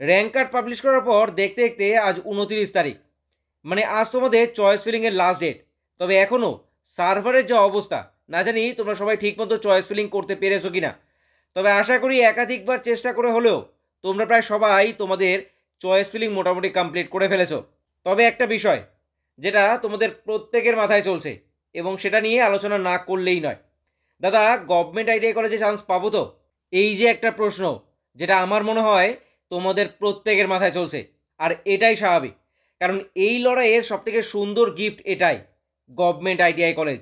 Rank card publish করার পর দেখতে দেখতে আজ উনতিরিশ তারিখ। মানে আজ তোমাদের চয়েস ফিলিংয়ের লাস্ট ডেট তবে এখনও সার্ভারের যা অবস্থা, না জানি তোমরা সবাই ঠিকমতো চয়েস ফিলিং করতে পেরেছ কি না তবে আশা করি একাধিকবার চেষ্টা করে হলেও তোমরা প্রায় সবাই তোমাদের চয়েস ফিলিং মোটামুটি কমপ্লিট করে ফেলেছো। তবে একটা বিষয়, যেটা তোমাদের প্রত্যেকের মাথায় চলছে এবং সেটা নিয়ে আলোচনা না করলেই নয়। দাদা গভর্নমেন্ট আইটিআই কলেজে চান্স পাবো তো? এই যে একটা প্রশ্ন, যেটা আমার মনে হয় তোমাদের প্রত্যেকের মাথায় চলছে। আর এটাই স্বাভাবিক। কারণ এই লড়াইয়ের সবথেকে সুন্দর গিফট এটাই গভর্নমেন্ট আইটিআই কলেজ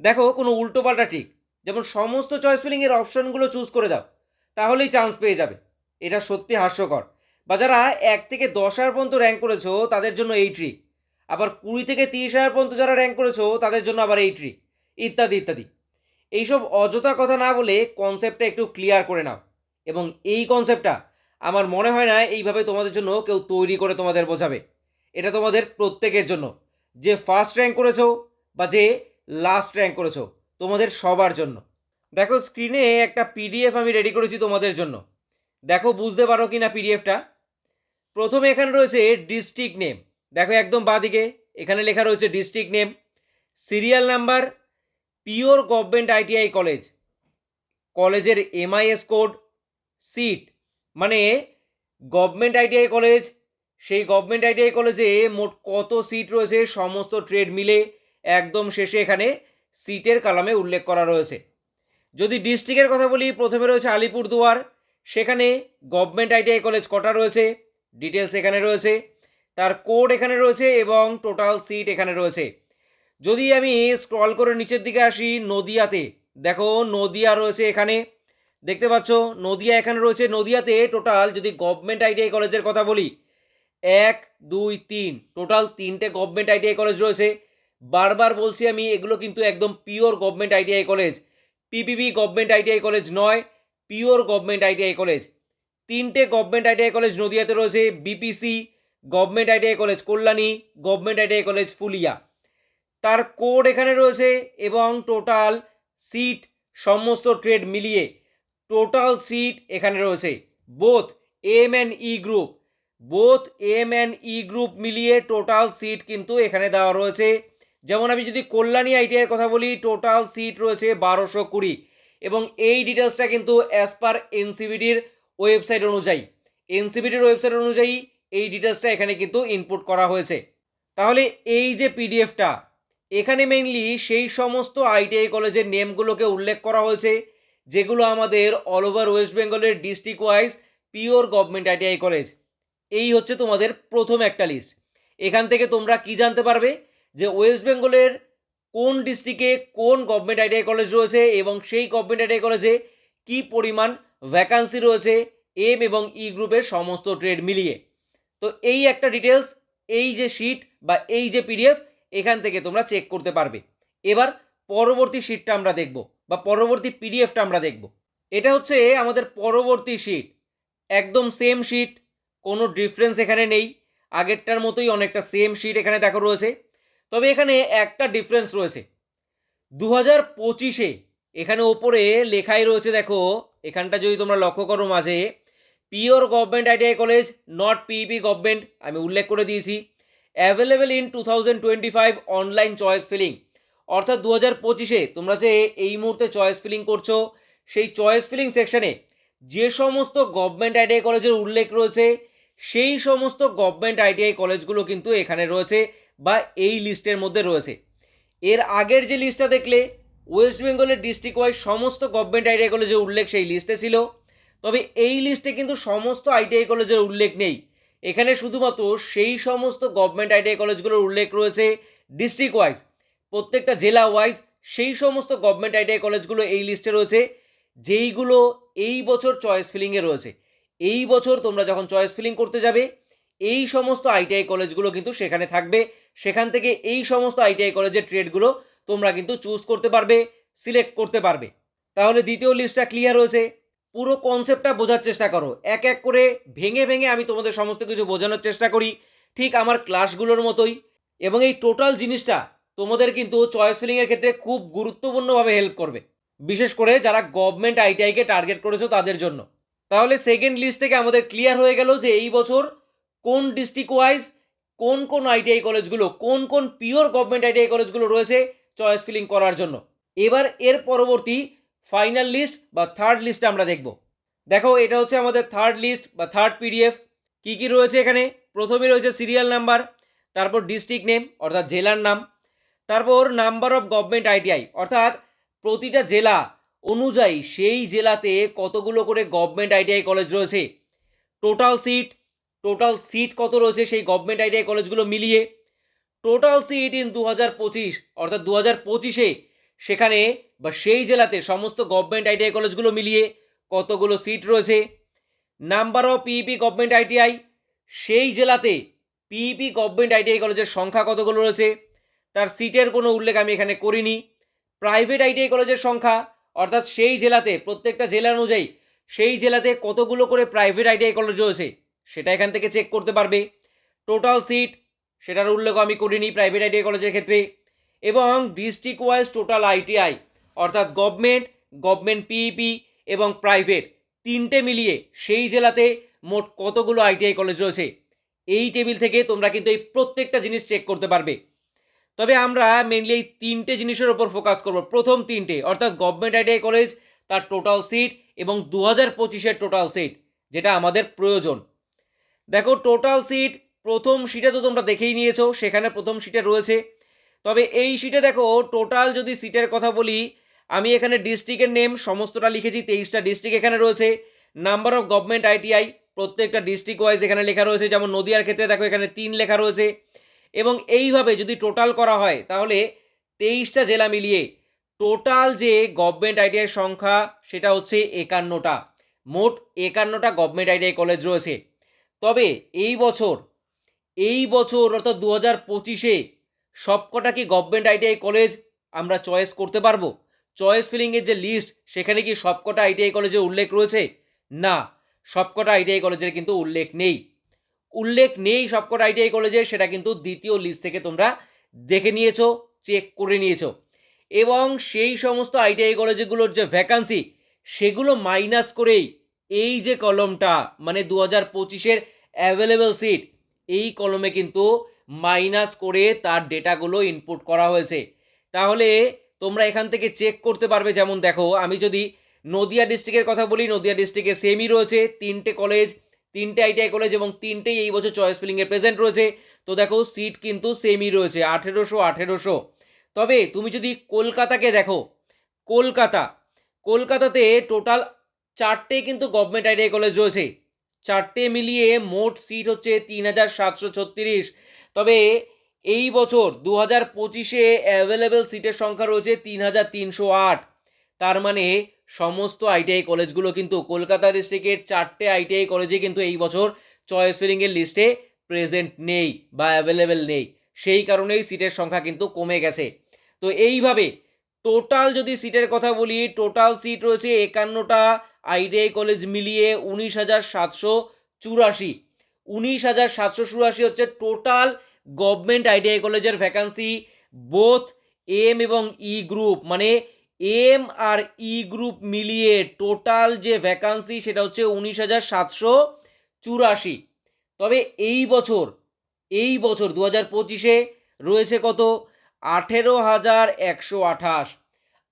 দেখো, কোনো উল্টোপাল্টা ঠিক যেমন সমস্ত চয়েস ফিলিংয়ের অপশনগুলো চুজ করে দাও, তাহলেই চান্স পেয়ে যাবে। এটা সত্যি হাস্যকর। বা যারা এক থেকে দশ হাজার পর্যন্ত র্যাঙ্ক করেছ, তাদের জন্য এই ট্রিক আবার কুড়ি থেকে তিরিশ হাজার পর্যন্ত যারা র্যাঙ্ক করেছ, তাদের জন্য আবার এই ট্রিক ইত্যাদি ইত্যাদি। এইসব অযথা কথা না বলে কনসেপ্টটা একটু ক্লিয়ার করে নাও। এবং এই কনসেপ্টটা আমার মনে হয় না এইভাবে তোমাদের জন্য কেউ তৈরি করে তোমাদের বোঝাবে। এটা তোমাদের প্রত্যেকের জন্য। যে ফার্স্ট র্যাঙ্ক করেছ বা যে লাস্ট র্যাঙ্ক করেছ, তোমাদের সবার জন্য। দেখো স্ক্রিনে একটা পিডিএফ আমি রেডি করেছি তোমাদের জন্য। দেখো বুঝতে পারো কি না পিডিএফটা প্রথমে এখানে রয়েছে ডিস্ট্রিক্ট নেম দেখো একদম বাদিকে, এখানে লেখা রয়েছে district name serial number pure government ITI college কলেজের এমআইএস কোড সিট মানে গভর্নমেন্ট আইটিআই কলেজ সেই গভর্নমেন্ট আইটিআই কলেজে মোট কত সিট রয়েছে, সমস্ত ট্রেড মিলে একদম শেষে এখানে সিটের কালামে উল্লেখ করা রয়েছে। যদি ডিস্ট্রিক্টের কথা বলি, প্রথমে রয়েছে আলিপুরদুয়ার, সেখানে গভর্নমেন্ট আইটিআই কলেজ কটা রয়েছে ডিটেলস এখানে রয়েছে, তার কোড এখানে রয়েছে এবং টোটাল সিট এখানে রয়েছে। যদি আমি স্ক্রল করে নিচের দিকে আসি, নদিয়াতে, দেখো নদিয়া রয়েছে এখানে। দেখতে পাচ্ছ, নদিয়া এখানে রয়েছে। নদিয়াতে টোটাল যদি গভর্নমেন্ট আইটিআই কলেজের কথা বলি, এক, দুই, তিন টোটাল তিনটে গভর্নমেন্ট আইটিআই কলেজ রয়েছে। বারবার বলছি আমি, এগুলো কিন্তু একদম pure government ITI college PPB government ITI college নয় পিওর গভর্নমেন্ট আইটিআই কলেজ তিনটে গভর্নমেন্ট আইটিআই কলেজ নদিয়াতে রয়েছে BPC government ITI college Kalyani government ITI college Phulia. তার কোড এখানে রয়েছে এবং টোটাল সিট সমস্ত ট্রেড মিলিয়ে টোটাল সিট এখানে রয়েছে। Both M and E group. Both M and E group মিলিয়ে টোটাল সিট কিন্তু এখানে দেওয়া রয়েছে। যেমন আমি যদি কল্যাণী আইটিআইয়ের কথা বলি, টোটাল সিট রয়েছে বারোশো কুড়ি। এবং এই ডিটেলসটা কিন্তু অ্যাজ পার এনসিবিডির ওয়েবসাইট অনুযায়ী। এনসিবিডির ওয়েবসাইট অনুযায়ী এই ডিটেলসটা এখানে কিন্তু ইনপুট করা হয়েছে। তাহলে এই যে পিডিএফটা এখানে মেইনলি সেই সমস্ত আইটিআই কলেজের নেমগুলোকে উল্লেখ করা হয়েছে। যেগুলো আমাদের অল ওভার ওয়েস্ট বেঙ্গলের district wise pure government ITI college এই হচ্ছে তোমাদের প্রথম একটা লিস্ট এখান থেকে তোমরা কি জানতে পারবে যে ওয়েস্ট বেঙ্গলের কোন ডিস্ট্রিক্টে কোন গভর্নমেন্ট আইটিআই কলেজ রয়েছে এবং সেই গভর্নমেন্ট আইটিআই কলেজে কি পরিমাণ ভ্যাকান্সি রয়েছে এম এবং ই গ্রুপের সমস্ত ট্রেড মিলিয়ে। তো এই একটা ডিটেলস এই যে শিট বা এই যে পিডিএফ এখান থেকে তোমরা চেক করতে পারবে। এবার পরবর্তী শিটটা আমরা দেখব। বা পরবর্তী পিডিএফটা আমরা দেখব। এটা হচ্ছে আমাদের পরবর্তী শিট একদম সেম শিট কোনো ডিফারেন্স এখানে নেই। আগেরটার মতোই অনেকটা সেম শিট এখানে দেখো রয়েছে। তবে এখানে একটা ডিফারেন্স রয়েছে। দু হাজার পঁচিশে এখানে ওপরে লেখাই রয়েছে, দেখো, এখানটা যদি তোমরা লক্ষ্য করো মাঝে pure government ITI college not PEP government আমি উল্লেখ করে দিয়েছি। Available in two thousand twenty five online choice filling অর্থাৎ দু হাজার পঁচিশে তোমরা যে এই মুহূর্তে চয়েস ফিলিং করছ, সেই চয়েস ফিলিং সেকশানে যে সমস্ত গভর্নমেন্ট আইটিআই কলেজের উল্লেখ রয়েছে, সেই সমস্ত গভর্নমেন্ট আইটিআই কলেজগুলো কিন্তু এখানে রয়েছে বা এই লিস্টের মধ্যে রয়েছে। এর আগের যে লিস্টটা দেখলে ওয়েস্ট বেঙ্গলের ডিস্ট্রিক্ট ওয়াইজ সমস্ত গভর্নমেন্ট আইটিআই কলেজের উল্লেখ সেই লিস্টে ছিল। তবে এই লিস্টে কিন্তু সমস্ত আইটিআই কলেজের উল্লেখ নেই। এখানে শুধুমাত্র সেই সমস্ত গভর্নমেন্ট আইটিআই কলেজগুলোর উল্লেখ রয়েছে ডিস্ট্রিক্ট ওয়াইজ প্রত্যেকটা জেলা ওয়াইজ সেই সমস্ত গভর্নমেন্ট আইটিআই কলেজগুলো এই লিস্টে রয়েছে, যেইগুলো এই বছর চয়েস ফিলিংয়ে রয়েছে। এই বছর তোমরা যখন চয়েস ফিলিং করতে যাবে, এই সমস্ত আইটিআই কলেজগুলো কিন্তু সেখানে থাকবে। সেখান থেকে এই সমস্ত আইটিআই কলেজের ট্রেডগুলো তোমরা কিন্তু চুজ করতে পারবে সিলেক্ট করতে পারবে। তাহলে দ্বিতীয় লিস্টটা ক্লিয়ার হয়েছে পুরো কনসেপ্টটা বোঝার চেষ্টা করো। এক এক করে ভেঙে ভেঙে আমি তোমাদের সমস্ত কিছু বোঝানোর চেষ্টা করি। ঠিক আমার ক্লাসগুলোর মতোই। এবং এই টোটাল জিনিসটা তোমাদের কিন্তু চয়েস ফিলিংয়ের ক্ষেত্রে খুব গুরুত্বপূর্ণভাবে হেল্প করবে। বিশেষ করে যারা গভর্নমেন্ট আইটিআইকে টার্গেট করেছ তাদের জন্য। তাহলে সেকেন্ড লিস্ট থেকে আমাদের ক্লিয়ার হয়ে গেল যে এই বছর কোন ডিস্ট্রিক্ট ওয়াইজ কোন কোন আইটিআই কলেজগুলো কোন কোন পিওর গভর্নমেন্ট আইটিআই কলেজগুলো রয়েছে চয়েস ফিলিং করার জন্য। এবার এর পরবর্তী ফাইনাল লিস্ট বা থার্ড লিস্ট আমরা দেখব। দেখো, এটা হচ্ছে আমাদের থার্ড লিস্ট বা থার্ড পিডিএফ কি কি রয়েছে এখানে? প্রথমে রয়েছে সিরিয়াল নাম্বার তারপর ডিস্ট্রিক্ট নেম অর্থাৎ জেলার নাম। তারপর নাম্বার অফ গভর্নমেন্ট আইটিআই অর্থাৎ প্রতিটা জেলা অনুযায়ী সেই জেলাতে কতগুলো করে গভর্নমেন্ট আইটিআই কলেজ রয়েছে। টোটাল সিট টোটাল সিট কত রয়েছে সেই গভর্নমেন্ট আইটিআই কলেজগুলো মিলিয়ে। টোটাল সিট ইন দু হাজার পঁচিশ, অর্থাৎ দু হাজার পঁচিশে সেখানে বা সেই জেলাতে সমস্ত গভর্নমেন্ট আইটিআই কলেজগুলো মিলিয়ে কতগুলো সিট রয়েছে। Number of PEP government ITI সেই জেলাতে পিইপি গভর্নমেন্ট আইটিআই কলেজের সংখ্যা কতগুলো রয়েছে? তার সিটের কোনো উল্লেখ আমি এখানে করিনি। প্রাইভেট আইটিআই কলেজের সংখ্যা, অর্থাৎ সেই জেলাতে, প্রত্যেকটা জেলা অনুযায়ী, সেই জেলাতে কতগুলো করে প্রাইভেট আইটিআই কলেজ রয়েছে, সেটা এখান থেকে চেক করতে পারবে। টোটাল সিট সেটার উল্লেখ আমি করিনি প্রাইভেট আইটিআই কলেজের ক্ষেত্রে। এবং ডিস্ট্রিক্ট ওয়াইজ টোটাল আইটিআই অর্থাৎ গভর্নমেন্ট গভর্নমেন্ট পিইপি এবং প্রাইভেট তিনটে মিলিয়ে সেই জেলাতে মোট কতগুলো আইটিআই কলেজ রয়েছে। এই টেবিল থেকে তোমরা কিন্তু এই প্রত্যেকটা জিনিস চেক করতে পারবে। তবে আমরা মেনলি এই তিনটে জিনিসের ওপর ফোকাস করব। প্রথম তিনটে, অর্থাৎ গভর্নমেন্ট আইটিআই কলেজ তার টোটাল সিট এবং দু হাজার পঁচিশের টোটাল সিট যেটা আমাদের প্রয়োজন। দেখো টোটাল সিট প্রথম সিটে তো তোমরা দেখেই নিয়েছো, সেখানে প্রথম সিটে রয়েছে। তবে এই সিটে দেখো টোটাল যদি সিটের কথা বলি, আমি এখানে ডিস্ট্রিক্টের নেম সমস্তটা লিখেছি, তেইশটা ডিস্ট্রিক্ট এখানে রয়েছে। নাম্বার অফ গভর্নমেন্ট আইটিআই প্রত্যেকটা ডিস্ট্রিক্ট ওয়াইজ এখানে লেখা রয়েছে। যেমন নদিয়ার ক্ষেত্রে দেখো, এখানে তিন লেখা রয়েছে। এবং এইভাবে যদি টোটাল করা হয়, তাহলে তেইশটা জেলা মিলিয়ে টোটাল যে গভর্নমেন্ট আইটিআই সংখ্যা, সেটা হচ্ছে একান্নটা। মোট একান্নটা গভর্নমেন্ট আইটিআই কলেজ রয়েছে। তবে এই বছর এই বছর অর্থাৎ দু হাজার পঁচিশে সবকটা কি গভর্নমেন্ট আইটিআই কলেজ আমরা চয়েস করতে পারব? চয়েস ফিলিংয়ের যে লিস্ট সেখানে কি সবকটা আইটিআই কলেজের উল্লেখ রয়েছে? না, সবকটা আইটিআই কলেজের কিন্তু উল্লেখ নেই। উল্লেখ নেই সবকটা আইটিআই কলেজের, সেটা কিন্তু দ্বিতীয় লিস্ট থেকে তোমরা দেখে নিয়েছো চেক করে নিয়েছো। এবং সেই সমস্ত আইটিআই কলেজগুলোর যে ভ্যাকান্সি সেগুলো মাইনাস করেই এই যে কলমটা মানে দু হাজার পঁচিশের অ্যাভেলেবেল সিট এই কলমে কিন্তু মাইনাস করে তার ডেটাগুলো ইনপুট করা হয়েছে। তাহলে তোমরা এখান থেকে চেক করতে পারবে, যেমন দেখো, আমি যদি নদিয়া ডিস্ট্রিক্টের কথা বলি, নদিয়া ডিস্ট্রিক্টে সেমই রয়েছে, তিনটে কলেজ তিনটে আইটিআই কলেজ এবং তিনটেই এই বছর চয়েস ফিলিংয়ে প্রেজেন্ট রয়েছে। তো দেখো সিট কিন্তু সেমই রয়েছে, আঠেরোশো আঠেরোশো। তবে তুমি যদি কলকাতাকে দেখো, কলকাতা, কলকাতাতে টোটাল চারটে কিন্তু গভর্নমেন্ট আইটিআই কলেজ রয়েছে। চারটে মিলিয়ে মোট সিট হচ্ছে তিন হাজার সাতশো ছত্রিশ। তবে এই বছর দু হাজার পঁচিশে অ্যাভেলেবেল সিটের সংখ্যা রয়েছে তিন হাজার তিনশো আট। তার মানে সমস্ত আইটিআই কলেজগুলো কিন্তু কলকাতা ডিস্ট্রিক্টের চারটে আইটিআই কলেজে কিন্তু এই বছর চয়েস ফিলিংয়ের লিস্টে প্রেজেন্ট নেই বা অ্যাভেলেবেল নেই। সেই কারণেই সিটের সংখ্যা কিন্তু কমে গেছে। তো এইভাবে টোটাল যদি সিটের কথা বলি টোটাল সিট রয়েছে একান্নটা আইটিআই কলেজ মিলিয়ে উনিশ হাজার সাতশো চুরাশি। উনিশ হাজার সাতশো চুরাশি হচ্ছে টোটাল গভর্নমেন্ট আইটিআই কলেজের ভ্যাকান্সি বোথ এম এবং ই গ্রুপ মানে এম আর ই গ্রুপ মিলিয়ে টোটাল যে ভ্যাকান্সি সেটা হচ্ছে উনিশ হাজার সাতশো চুরাশি। তবে এই বছর এই বছর দু হাজার পঁচিশে রয়েছে কত? আঠেরো হাজার একশো আঠাশ।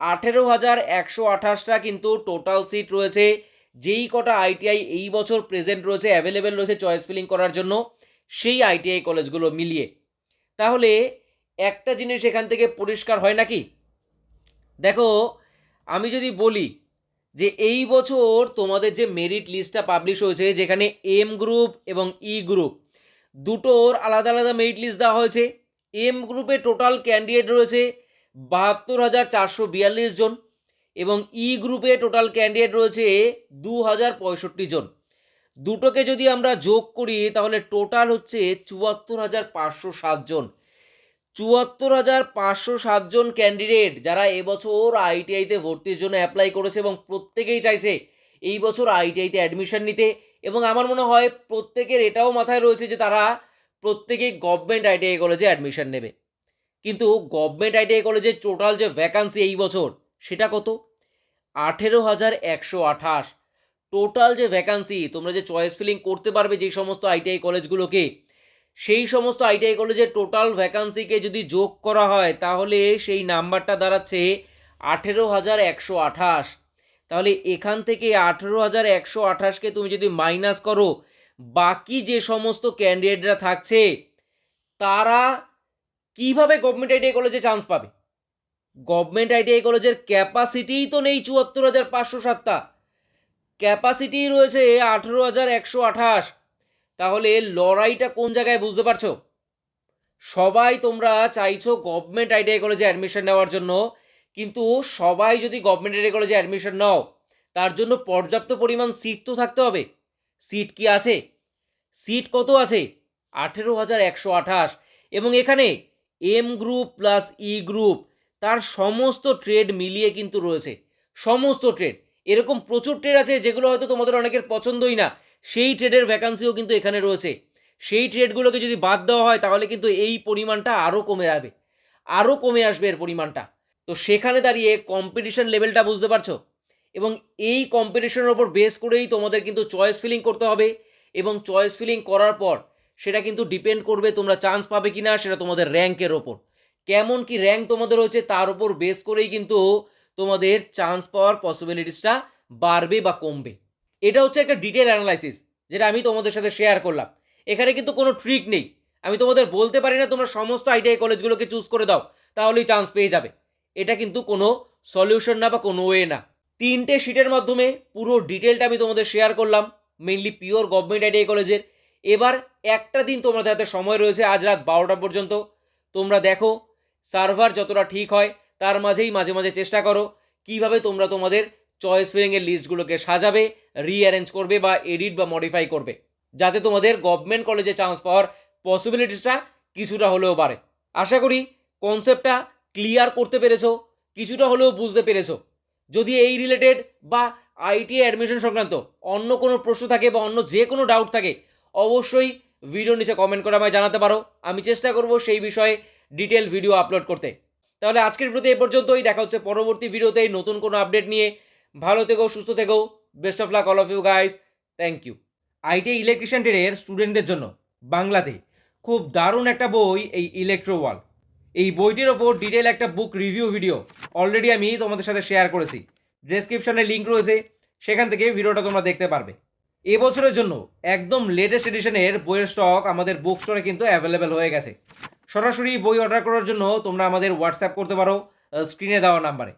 আঠেরো হাজার একশো আঠাশটা কিন্তু টোটাল সিট রয়েছে। যেই কটা আইটিআই এই বছর প্রেজেন্ট রয়েছে অ্যাভেলেবেল রয়েছে চয়েস ফিলিং করার জন্য, সেই আইটিআই কলেজগুলো মিলিয়ে। তাহলে একটা জিনিস এখান থেকে পরিষ্কার হয় নাকি? দেখো, আমি যদি বলি যে এই বছর তোমাদের যে মেরিট লিস্টটা পাবলিশ হয়েছে, যেখানে এম গ্রুপ এবং ই গ্রুপ দুটোর আলাদা আলাদা মেরিট লিস্ট দেওয়া হয়েছে। এম গ্রুপে টোটাল ক্যান্ডিডেট রয়েছে বাহাত্তর হাজার চারশো বিয়াল্লিশ জন এবং ই গ্রুপে টোটাল ক্যান্ডিডেট রয়েছে দু হাজার পঁয়ষট্টি জন। দুটোকে যদি আমরা যোগ করি, তাহলে টোটাল হচ্ছে চুয়াত্তর হাজার পাঁচশো সাতজন চুয়াত্তর হাজার পাঁচশো সাতজন ক্যান্ডিডেট যারা এবছর আইটিআইতে ভর্তির জন্য অ্যাপ্লাই করেছে এবং প্রত্যেকেই চাইছে এই বছর আইটিআইতে অ্যাডমিশন নিতে এবং আমার মনে হয় প্রত্যেকের এটাও মাথায় রয়েছে যে তারা প্রত্যেকেই গভর্নমেন্ট আইটিআই কলেজে অ্যাডমিশন নেবে। কিন্তু গভর্নমেন্ট আইটিআই কলেজের টোটাল যে ভ্যাকান্সি এই বছর, সেটা কত? আঠেরো হাজার একশো আঠাশ। টোটাল যে ভ্যাকান্সি তোমরা যে চয়েস ফিলিং করতে পারবে যেই সমস্ত আইটিআই কলেজগুলোকে সেই সমস্ত আইটিআই কলেজের টোটাল ভ্যাকান্সিকে যদি যোগ করা হয়, তাহলে সেই নাম্বারটা দাঁড়াচ্ছে আঠেরো হাজার একশো আঠাশ। তাহলে এখান থেকে আঠেরো হাজার একশো আঠাশকে তুমি যদি মাইনাস করো, বাকি যে সমস্ত ক্যান্ডিডেটরা থাকছে, তারা কীভাবে গভর্নমেন্ট আইটিআই কলেজে চান্স পাবে? গভর্নমেন্ট আইটিআই কলেজের ক্যাপাসিটিই তো নেই চুয়াত্তর হাজার পাঁচশো সাতটা। ক্যাপাসিটি রয়েছে আঠেরো হাজার একশো আঠাশ। তাহলে লড়াইটা কোন জায়গায় বুঝতে পারছ? সবাই তোমরা চাইছো গভর্নমেন্ট আইটিআই কলেজে অ্যাডমিশন নেওয়ার জন্য, কিন্তু সবাই যদি গভর্নমেন্ট আইটিআই কলেজে অ্যাডমিশন নাও, তার জন্য পর্যাপ্ত পরিমাণ সিট তো থাকতে হবে। সিট কি আছে? সিট কত আছে? আঠেরো হাজার একশো আঠাশ। এবং এখানে M group plus E group তার সমস্ত ট্রেড মিলিয়ে কিন্তু রয়েছে। সমস্ত ট্রেড এরকম প্রচুর ট্রেড আছে যেগুলো হয়তো তোমাদের অনেকের পছন্দই না। সেই ট্রেডের ভ্যাকান্সিও কিন্তু এখানে রয়েছে। সেই ট্রেডগুলোকে যদি বাদ দেওয়া হয়, তাহলে কিন্তু এই পরিমাণটা আরও কমে যাবে। আরও কমে আসবে এর পরিমাণটা। তো সেখানে দাঁড়িয়ে কম্পিটিশন লেভেলটা বুঝতে পারছ? এবং এই কম্পিটিশনের ওপর বেস করেই তোমাদের কিন্তু চয়েস ফিলিং করতে হবে এবং চয়েস ফিলিং করার পর সেটা কিন্তু ডিপেন্ড করবে তোমরা চান্স পাবে কি না সেটা তোমাদের র্যাঙ্কের ওপর। কেমন কি র্যাঙ্ক তোমাদের হচ্ছে তার উপর বেস করেই কিন্তু তোমাদের চান্স পাওয়ার পসিবিলিটিসটা বাড়বে বা কমবে। এটা হচ্ছে একটা ডিটেল অ্যানালাইসিস যেটা আমি তোমাদের সাথে শেয়ার করলাম। এখানে কিন্তু কোনো ট্রিক নেই। আমি তোমাদের বলতে পারি না, তোমরা সমস্ত আইটিআই কলেজগুলোকে চুজ করে দাও, তাহলেই চান্স পেয়ে যাবে। এটা কিন্তু কোনো সলিউশন না বা কোনো ওয়ে না। তিনটে শিটের মাধ্যমে পুরো ডিটেলটা আমি তোমাদের শেয়ার করলাম মেনলি পিওর গভর্নমেন্ট আইটিআই কলেজের এবার একটা দিন তোমাদের হাতে সময় রয়েছে, আজ রাত বারোটা পর্যন্ত। তোমরা দেখো সার্ভার যতটা ঠিক হয়, তার মাঝেই মাঝে মাঝে চেষ্টা করো, কীভাবে তোমরা তোমাদের চয়েস ফিলিংয়ের লিস্টগুলোকে সাজাবে রিঅ্যারেঞ্জ করবে বা এডিট বা মডিফাই করবে। যাতে তোমাদের গভর্নমেন্ট কলেজে চান্স পাওয়ার পসিবিলিটিসটা কিছুটা হলেও বাড়ে। আশা করি কনসেপ্টটা ক্লিয়ার করতে পেরেছ, কিছুটা হলেও বুঝতে পেরেছ। যদি এই রিলেটেড বা আইটিআই অ্যাডমিশন সংক্রান্ত অন্য কোনো প্রশ্ন থাকে বা অন্য যে কোনো ডাউট থাকে, অবশ্যই ভিডিও নিচে কমেন্ট করে আমায় জানাতে পারো। আমি চেষ্টা করব সেই বিষয়ে ডিটেল ভিডিও আপলোড করতে। তাহলে আজকের ভিডিওতে এ পর্যন্তই। দেখা হচ্ছে পরবর্তী ভিডিওতে নতুন কোনো আপডেট নিয়ে। ভালো থেকো, সুস্থ থেকো। Best of luck all of you guys thank you ITI electrician ট্রেডের স্টুডেন্টদের জন্য বাংলাতে খুব দারুণ একটা বই এই ইলেকট্রো ওয়াল এই বইটির ওপর ডিটেল একটা বুক রিভিউ ভিডিও অলরেডি আমি তোমাদের সাথে শেয়ার করেছি। ডেসক্রিপশনে লিঙ্ক রয়েছে। সেখান থেকে ভিডিওটা তোমরা দেখতে পারবে। এবছরের জন্য একদম লেটেস্ট এডিশনের বইয়ের স্টক আমাদের বুক স্টোরে কিন্তু অ্যাভেলেবেল হয়ে গেছে। সরাসরি বই অর্ডার করার জন্য তোমরা আমাদের হোয়াটসঅ্যাপ করতে পারো স্ক্রিনে দেওয়া নাম্বারে